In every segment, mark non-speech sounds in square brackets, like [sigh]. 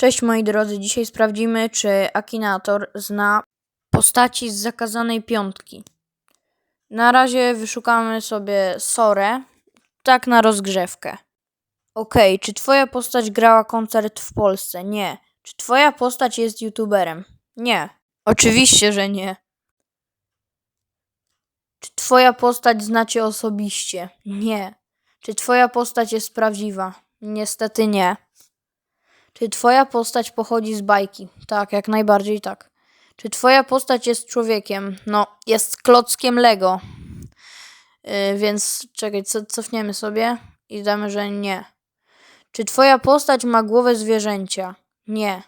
Cześć moi drodzy, dzisiaj sprawdzimy, czy Akinator zna postaci z zakazanej piątki. Na razie wyszukamy sobie Sorę, tak na rozgrzewkę. Okej, czy twoja postać grała koncert w Polsce? Nie. Czy twoja postać jest youtuberem? Nie. Oczywiście, że nie. Czy twoja postać znacie osobiście? Nie. Czy twoja postać jest prawdziwa? Niestety nie. Czy twoja postać pochodzi z bajki? Tak, jak najbardziej tak. Czy twoja postać jest człowiekiem? No, jest klockiem Lego. Yy, więc czekaj, co, cofniemy sobie i damy, że nie. Czy twoja postać ma głowę zwierzęcia? Nie.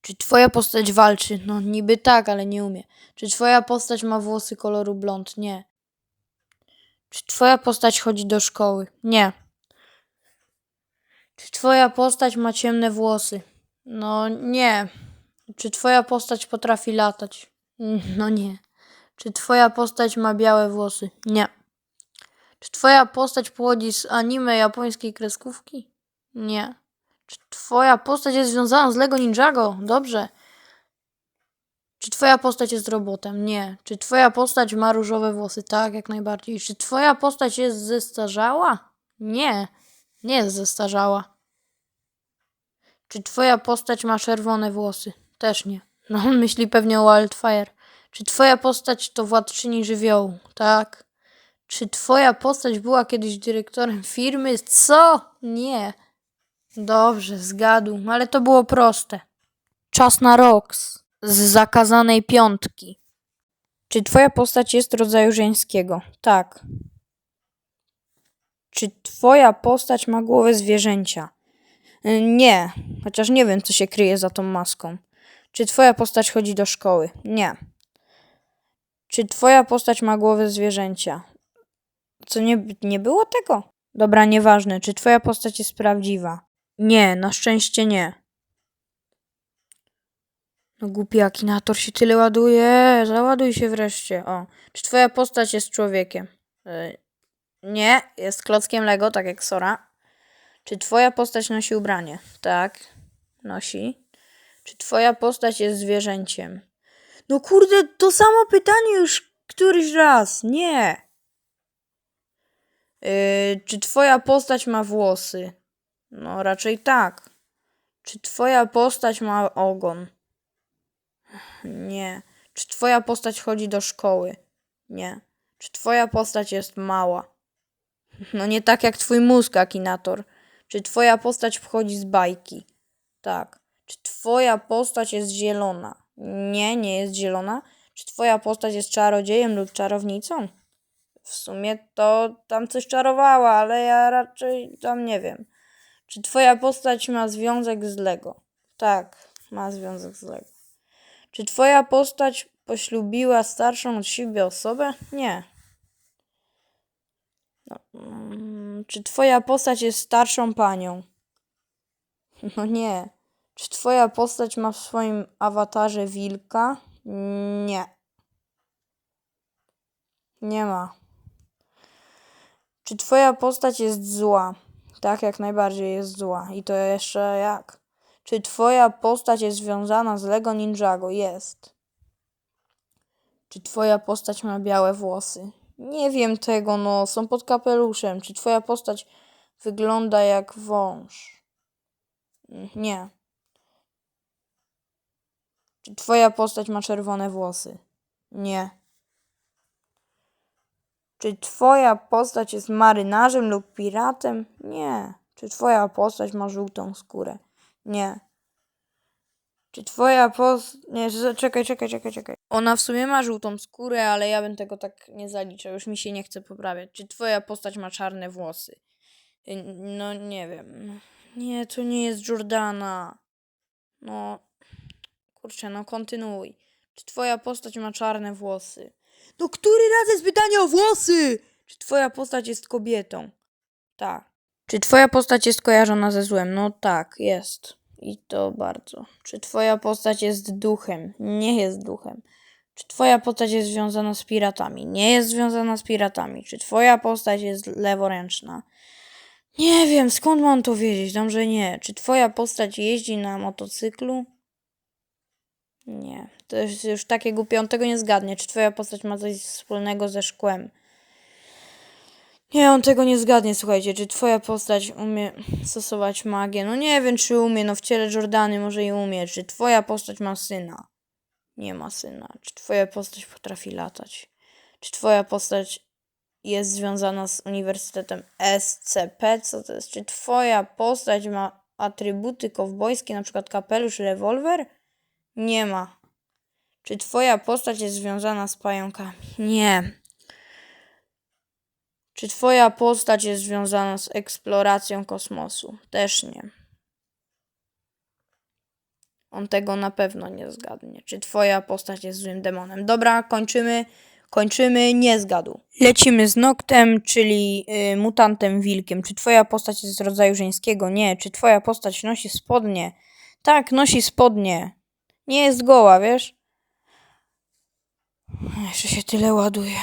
Czy twoja postać walczy? No niby tak, ale nie umie. Czy twoja postać ma włosy koloru blond? Nie. Czy twoja postać chodzi do szkoły? Nie. Czy twoja postać ma ciemne włosy? No nie. Czy twoja postać potrafi latać? [laughs] No nie. Czy twoja postać ma białe włosy? Nie. Czy twoja postać pochodzi z anime japońskiej kreskówki? Nie. Czy twoja postać jest związana z Lego Ninjago? Dobrze. Czy twoja postać jest robotem? Nie. Czy twoja postać ma różowe włosy? Tak, jak najbardziej. Czy twoja postać jest zestarzała? Nie. Nie jest zestarzała. Czy twoja postać ma czerwone włosy? Też nie. No on myśli pewnie o Wildfire. Czy twoja postać to władczyni żywiołu? Tak. Czy twoja postać była kiedyś dyrektorem firmy? Co? Nie. Dobrze, zgadł, ale to było proste. Czas na Rox z zakazanej piątki. Czy twoja postać jest rodzaju żeńskiego? Tak. Czy twoja postać ma głowę zwierzęcia? Y, Nie, chociaż nie wiem, co się kryje za tą maską. Czy twoja postać chodzi do szkoły? Nie. Czy twoja postać ma głowę zwierzęcia? Co nie, nie było tego? Dobra, nieważne. Czy twoja postać jest prawdziwa? Nie, na szczęście nie. No głupi akinator się tyle ładuje. Załaduj się wreszcie. O. Czy twoja postać jest człowiekiem? Nie, jest klockiem Lego, tak jak Sora. Czy twoja postać nosi ubranie? Tak, nosi. Czy twoja postać jest zwierzęciem? No kurde, to samo pytanie już któryś raz. Nie. Yy, czy twoja postać ma włosy? No raczej tak. Czy twoja postać ma ogon? Nie. Czy twoja postać chodzi do szkoły? Nie. Czy twoja postać jest mała? No nie tak jak twój mózg, Akinator. Czy twoja postać pochodzi z bajki? Tak. Czy twoja postać jest zielona? Nie, nie jest zielona. Czy twoja postać jest czarodziejem lub czarownicą? W sumie to tam coś czarowała, ale ja raczej tam nie wiem. Czy twoja postać ma związek z Lego? Tak, ma związek z Lego. Czy twoja postać poślubiła starszą od siebie osobę? Nie. Mm, czy twoja postać jest starszą panią? [laughs] No nie. Czy twoja postać ma w swoim awatarze wilka? Nie. Nie ma. Czy twoja postać jest zła? Tak, jak najbardziej jest zła. I to jeszcze jak? Czy twoja postać jest związana z Lego Ninjago? Jest. Czy twoja postać ma białe włosy? Nie wiem tego, no, są pod kapeluszem. Czy twoja postać wygląda jak wąż? Mm, Nie. Czy twoja postać ma czerwone włosy? Nie. Czy twoja postać jest marynarzem lub piratem? Nie. Czy twoja postać ma żółtą skórę? Nie. Czy twoja postać... Nie, czekaj, czekaj, czekaj, czekaj. Ona w sumie ma żółtą skórę, ale ja bym tego tak nie zaliczał. Już mi się nie chce poprawiać. Czy twoja postać ma czarne włosy? Y, No, nie wiem. Nie, to nie jest Jordana. No, kurczę, no kontynuuj. Czy twoja postać ma czarne włosy? No, który raz jest pytanie o włosy? Czy twoja postać jest kobietą? Tak. Czy twoja postać jest kojarzona ze złem? No tak, jest. I to bardzo. Czy twoja postać jest duchem? Nie jest duchem. Czy twoja postać jest związana z piratami? Nie jest związana z piratami. Czy twoja postać jest leworęczna? Nie wiem, skąd mam to wiedzieć? Dam, że nie. Czy twoja postać jeździ na motocyklu? Nie. To jest już takie głupie, on tego nie zgadnie. Czy twoja postać ma coś wspólnego ze szkłem? Nie, on tego nie zgadnie, słuchajcie. Czy twoja postać umie stosować magię? No nie wiem, czy umie. No w ciele Jordany może i umie. Czy twoja postać ma syna? Nie ma syna. Czy twoja postać potrafi latać? Czy twoja postać jest związana z Uniwersytetem SCP? Co to jest? Czy twoja postać ma atrybuty kowbojskie, na przykład kapelusz, rewolwer? Nie ma. Czy twoja postać jest związana z pająkami? Nie. Czy twoja postać jest związana z eksploracją kosmosu? Też nie. On tego na pewno nie zgadnie. Czy twoja postać jest złym demonem? Dobra, kończymy. Kończymy, nie zgadł. Lecimy z Noktem, czyli y, mutantem wilkiem. Czy twoja postać jest z rodzaju żeńskiego? Nie. Czy twoja postać nosi spodnie? Tak, nosi spodnie. Nie jest goła, wiesz? Jeszcze się tyle ładuje.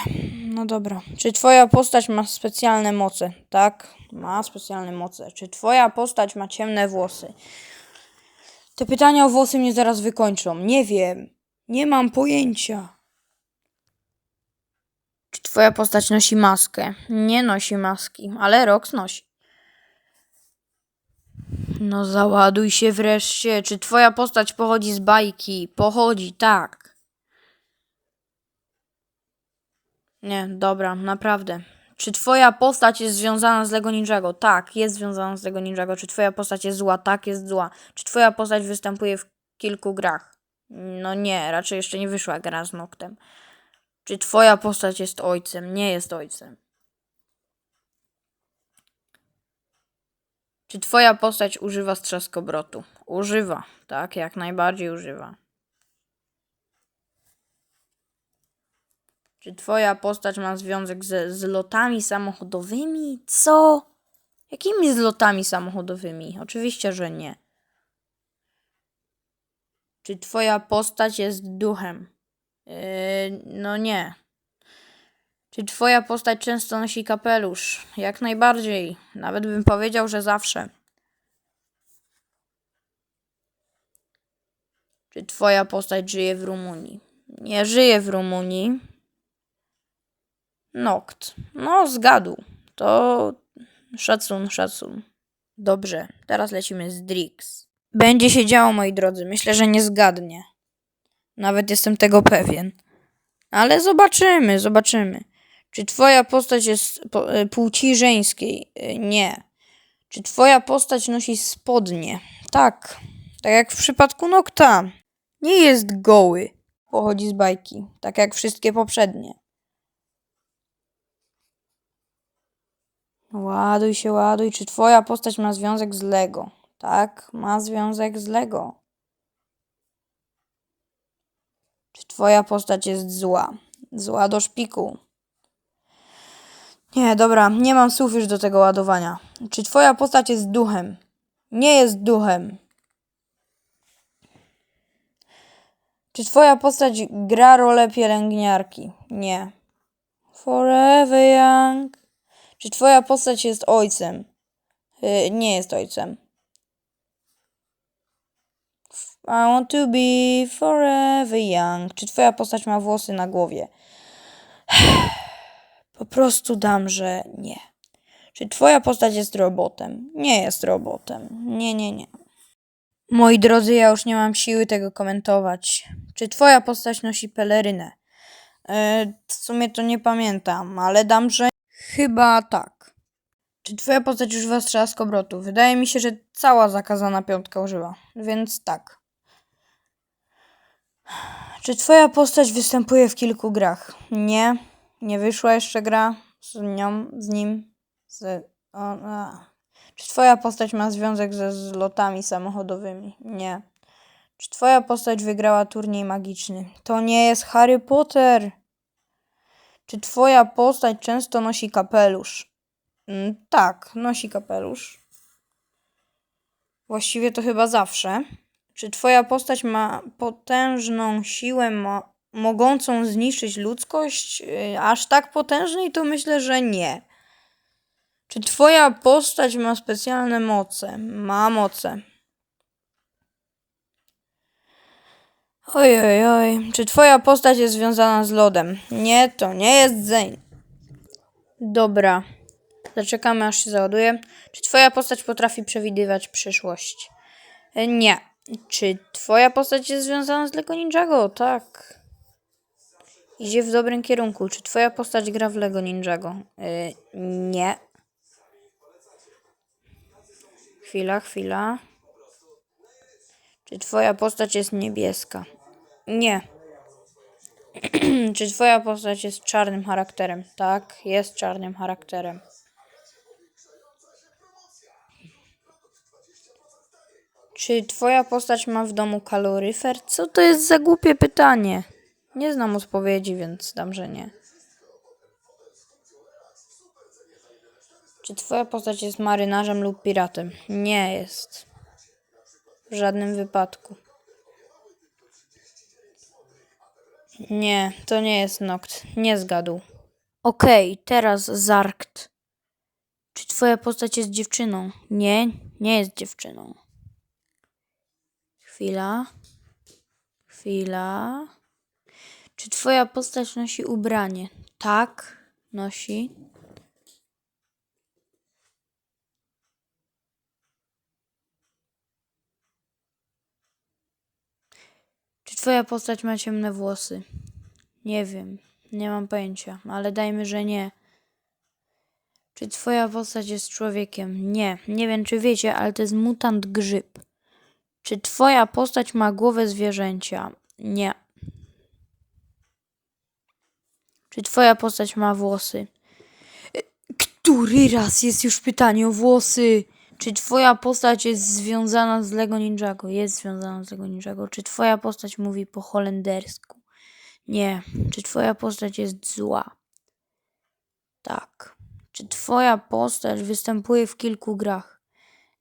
No dobra. Czy twoja postać ma specjalne moce? Tak, ma specjalne moce. Czy twoja postać ma ciemne włosy? Te pytania o włosy mnie zaraz wykończą. Nie wiem. Nie mam pojęcia. Czy twoja postać nosi maskę? Nie nosi maski, ale Rox nosi. No załaduj się wreszcie. Czy twoja postać pochodzi z bajki? Pochodzi, tak. Nie, dobra, naprawdę. Czy twoja postać jest związana z Lego Ninjago? Tak, jest związana z Lego Ninjago. Czy twoja postać jest zła? Tak, jest zła. Czy twoja postać występuje w kilku grach? No nie, raczej jeszcze nie wyszła gra z Noktem. Czy twoja postać jest ojcem? Nie jest ojcem. Czy twoja postać używa strzaskobrotu? Używa, tak, jak najbardziej używa. Czy twoja postać ma związek ze zlotami samochodowymi? Co? Jakimi zlotami samochodowymi? Oczywiście, że nie. Czy twoja postać jest duchem? Yy, no nie. Czy twoja postać często nosi kapelusz? Jak najbardziej. Nawet bym powiedział, że zawsze. Czy twoja postać żyje w Rumunii? Nie żyje w Rumunii. Nokt. No, zgadł. To szacun, szacun. Dobrze, teraz lecimy z Drix. Będzie się działo, moi drodzy. Myślę, że nie zgadnie. Nawet jestem tego pewien. Ale zobaczymy, zobaczymy. Czy twoja postać jest e, płci żeńskiej? E, Nie. Czy twoja postać nosi spodnie? Tak. Tak jak w przypadku Nokta. Nie jest goły. Pochodzi z bajki. Tak jak wszystkie poprzednie. Ładuj się, ładuj. Czy twoja postać ma związek z Lego? Tak, ma związek z Lego. Czy twoja postać jest zła? Zła do szpiku. Nie, dobra, nie mam słów już do tego ładowania. Czy twoja postać jest duchem? Nie jest duchem. Czy twoja postać gra rolę pielęgniarki? Nie. Forever young. Czy twoja postać jest ojcem? Y, nie jest ojcem. I want to be forever young. Czy twoja postać ma włosy na głowie? [sighs] Po prostu dam, że nie. Czy twoja postać jest robotem? Nie jest robotem. Nie, nie, nie. Moi drodzy, ja już nie mam siły tego komentować. Czy twoja postać nosi pelerynę? E, w sumie to nie pamiętam, ale dam, że chyba tak. Czy twoja postać używa strzelaskobrotu? Wydaje mi się, że cała zakazana piątka używa, więc tak. Czy twoja postać występuje w kilku grach? Nie. Nie wyszła jeszcze gra z nią, z nim. Z. Czy twoja postać ma związek ze zlotami samochodowymi? Nie. Czy twoja postać wygrała turniej magiczny? To nie jest Harry Potter. Czy twoja postać często nosi kapelusz? Mm, tak, nosi kapelusz. Właściwie to chyba zawsze. Czy twoja postać ma potężną siłę mo mogącą zniszczyć ludzkość? Yy, aż tak potężnej to myślę, że nie. Czy twoja postać ma specjalne moce? Ma moce. Oj, oj, oj. Czy twoja postać jest związana z lodem? Nie, to nie jest Zane. Dobra. Zaczekamy aż się załaduje. Czy twoja postać potrafi przewidywać przyszłość? E, Nie. Czy twoja postać jest związana z Lego Ninjago? Tak. Idzie w dobrym kierunku. Czy twoja postać gra w Lego Ninjago? E, nie. Chwila, chwila. Czy twoja postać jest niebieska? Nie. [clears throat] Czy twoja postać jest czarnym charakterem? Tak, jest czarnym charakterem. Czy twoja postać ma w domu kaloryfer? Co to jest za głupie pytanie? Nie znam odpowiedzi, więc dam, że nie. Czy twoja postać jest marynarzem lub piratem? Nie jest. W żadnym wypadku. Nie, to nie jest Noct. Nie zgadł. Okej, teraz Zarkt. Czy twoja postać jest dziewczyną? Nie, nie jest dziewczyną. Chwila. Chwila. Czy twoja postać nosi ubranie? Tak, nosi. Twoja postać ma ciemne włosy? Nie wiem, nie mam pojęcia, ale dajmy, że nie. Czy twoja postać jest człowiekiem? Nie, nie wiem czy wiecie, ale to jest mutant grzyb. Czy twoja postać ma głowę zwierzęcia? Nie. Czy twoja postać ma włosy? E, Który raz jest już pytanie o włosy? Czy twoja postać jest związana z Lego Ninjago? Jest związana z Lego Ninjago. Czy twoja postać mówi po holendersku? Nie. Czy twoja postać jest zła? Tak. Czy twoja postać występuje w kilku grach?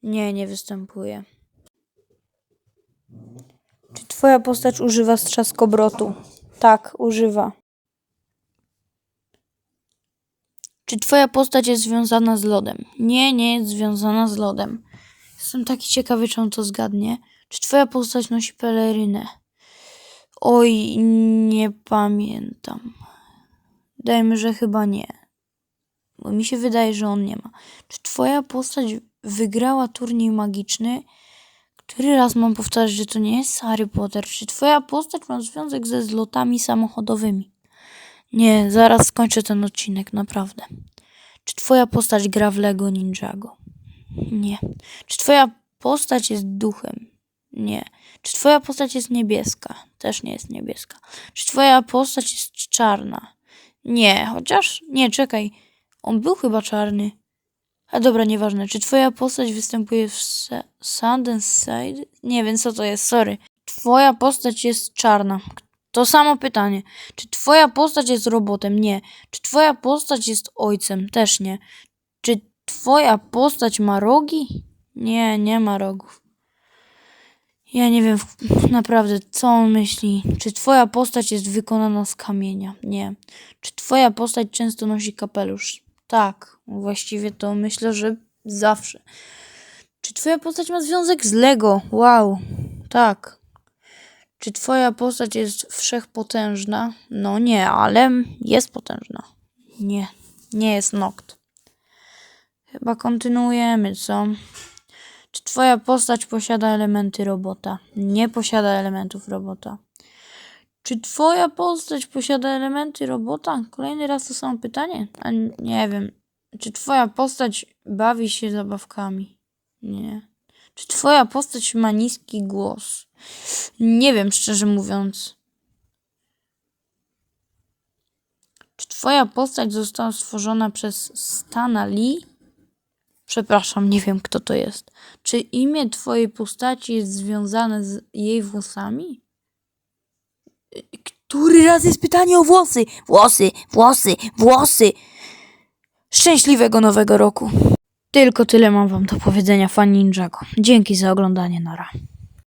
Nie, nie występuje. Czy twoja postać używa strzaskobrotu? Tak, używa. Czy twoja postać jest związana z lodem? Nie, nie jest związana z lodem. Jestem taki ciekawy, czy on to zgadnie. Czy twoja postać nosi pelerynę? Oj, nie pamiętam. Dajmy, że chyba nie. Bo mi się wydaje, że on nie ma. Czy twoja postać wygrała turniej magiczny? Który raz mam powtarzać, że to nie jest Harry Potter? Czy twoja postać ma związek ze zlotami samochodowymi? Nie, zaraz skończę ten odcinek, naprawdę. Czy twoja postać gra w Lego Ninjago? Nie. Czy twoja postać jest duchem? Nie. Czy twoja postać jest niebieska? Też nie jest niebieska. Czy twoja postać jest czarna? Nie, chociaż... Nie, czekaj. On był chyba czarny. A dobra, nieważne. Czy twoja postać występuje w Sundance Side? Nie wiem, co to jest, sorry. Twoja postać jest czarna. To samo pytanie. Czy twoja postać jest robotem? Nie. Czy twoja postać jest ojcem? Też nie. Czy twoja postać ma rogi? Nie, nie ma rogów. Ja nie wiem naprawdę, co on myśli. Czy twoja postać jest wykonana z kamienia? Nie. Czy twoja postać często nosi kapelusz? Tak. Właściwie to myślę, że zawsze. Czy twoja postać ma związek z Lego? Wow. Tak. Czy twoja postać jest wszechpotężna? No nie, ale jest potężna. Nie, nie jest Noct. Chyba kontynuujemy, co? Czy twoja postać posiada elementy robota? Nie posiada elementów robota. Czy twoja postać posiada elementy robota? Kolejny raz to samo pytanie? A nie wiem. Czy twoja postać bawi się zabawkami? Nie. Czy twoja postać ma niski głos? Nie wiem, szczerze mówiąc. Czy twoja postać została stworzona przez Stana Lee? Przepraszam, nie wiem kto to jest. Czy imię twojej postaci jest związane z jej włosami? Który raz jest pytanie o włosy? Włosy, włosy, włosy. Szczęśliwego nowego roku. Tylko tyle mam wam do powiedzenia, fan Ninjago. Dzięki za oglądanie, Nara.